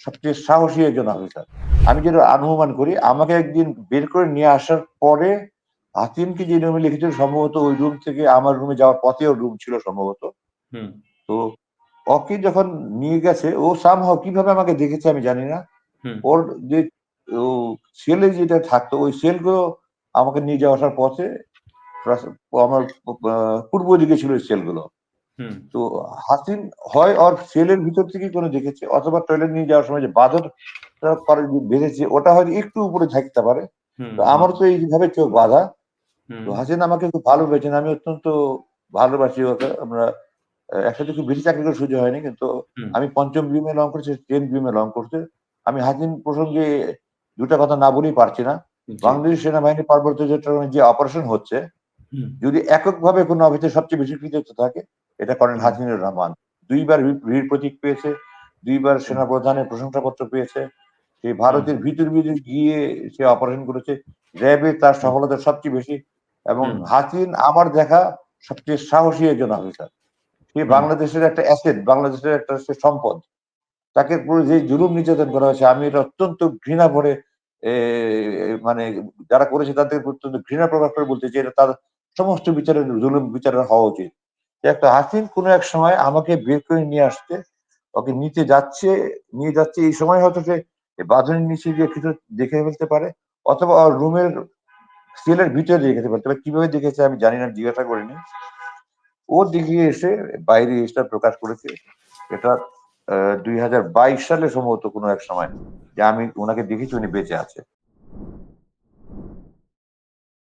সবচেয়ে সাহসী একজন অফিসার। আমি যেটা অনুমান করি আমাকে একদিন বের করে নিয়ে আসার পরে হাতিমকে যে রুমে লিখেছিল সম্ভবত ওই রুম থেকে আমার রুমে যাওয়ার পথে পথেও রুম ছিল সম্ভবত। হুম। তো ওকে যখন নিয়ে গেছে ও সামহাও কীভাবে আমাকে দেখেছে আমি জানি না। ওর যে সেলে যেটা থাকতো ওই সেলগুলো আমাকে নিয়ে যাওয়ার আসার পথে আমার পূর্ব দিকে ছিল ওই সেলগুলো তো হাসিন হয় ওর সেলের ভিতর থেকে কোনো দেখেছে অথবা টয়লেট নিয়ে যাওয়ার সময় যে বাঁধর করে যে বেঁধেছে ওটা হয়তো একটু উপরে থাকতে পারে। তো আমার তো এইভাবে চোখ বাঁধা। তো হাসিন আমাকে খুব ভালোবেসেন আমি অত্যন্ত ভালোবাসি ওকে। আমরা একসাথে খুব বেশি চাকরি করার সুযোগ হয়নি কিন্তু আমি পঞ্চম বিমে লং করছি টেন বিমে লং করছে। আমি হাসিন প্রসঙ্গে দুটা কথা না বলেই পারছি না। বাংলাদেশ সেনাবাহিনী পার্বত্য চট্টগ্রামে যে অপারেশন হচ্ছে যদি এককভাবে কোনো অফিসে সবচেয়ে বেশি কৃতিত্ব থাকে এটা করেন হাসিনুর রহমান। দুইবার বীর- বীর প্রতীক পেয়েছে দুইবার সেনা প্রধানের প্রশংসাপত্র পেয়েছে। সে ভারতের ভিতর ভিতর গিয়ে সে অপারেশন করেছে। র্যাবে তার সফলতা সবচেয়ে বেশি এবং হাসিন আমার দেখা সবচেয়ে সাহসী একজন অফিসার সে বাংলাদেশের একটা অ্যাসেট বাংলাদেশের একটা সে সম্পদ। তাকে পুরো যে জুলুম নির্যাতন করা হয়েছে আমি এটা অত্যন্ত ঘৃণা ভরে মানে যারা করেছে তাদের অত্যন্ত ঘৃণা প্রকাশ করে বলতে চাই এটা তার সমস্ত বিচারের জুলুম বিচারের হওয়া উচিত। একটা হাসিন কোনো এক সময় আমাকে বের করে নিয়ে আসছে, ওকে নিতে যাচ্ছে, নিয়ে যাচ্ছে, এই সময় হয়তো সে বাঁধনের নিচে গিয়ে কিছু দেখে ফেলতে পারে, অথবা রুমের সেলের ভিতরে দেখে পারে। কীভাবে দেখেছে আমি জানি না জিজ্ঞাসা করিনি। ও দিকে এসে বাইরে এসে প্রকাশ করেছে এটা দুই হাজার বাইশ সালে সম্ভবত কোনো এক সময়, যে আমি ওনাকে দেখেছি উনি বেঁচে আছে।